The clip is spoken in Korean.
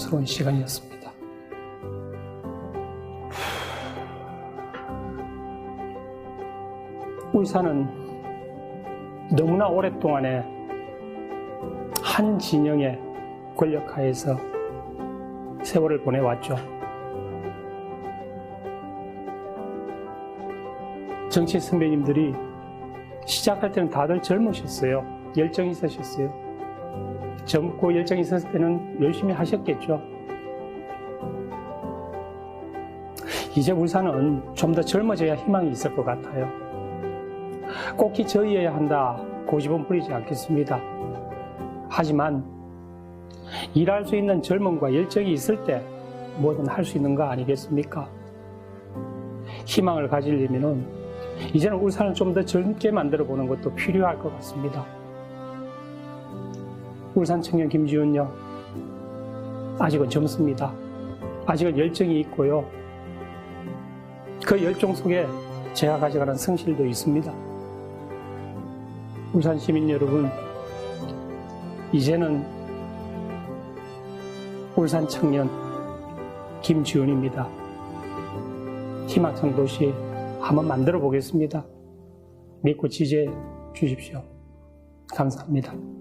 스러운 시간이었습니다. 울산은 너무나 오랫동안에 한 진영의 권력하에서 세월을 보내왔죠. 정치 선배님들이 시작할 때는 다들 젊으셨어요. 열정이 있으셨어요. 젊고 열정이 있었을 때는 열심히 하셨겠죠. 이제 울산은 좀 더 젊어져야 희망이 있을 것 같아요. 꼭히 저희여야 한다. 고집은 부리지 않겠습니다. 하지만 일할 수 있는 젊음과 열정이 있을 때 뭐든 할 수 있는 거 아니겠습니까? 희망을 가지려면은 이제는 울산을 좀 더 젊게 만들어 보는 것도 필요할 것 같습니다. 울산 청년 김지훈요. 아직은 젊습니다. 아직은 열정이 있고요. 그 열정 속에 제가 가져가는 성실도 있습니다. 울산 시민 여러분, 이제는 울산 청년 김지훈입니다. 희망성 도시 한번 만들어 보겠습니다. 믿고 지지해 주십시오. 감사합니다.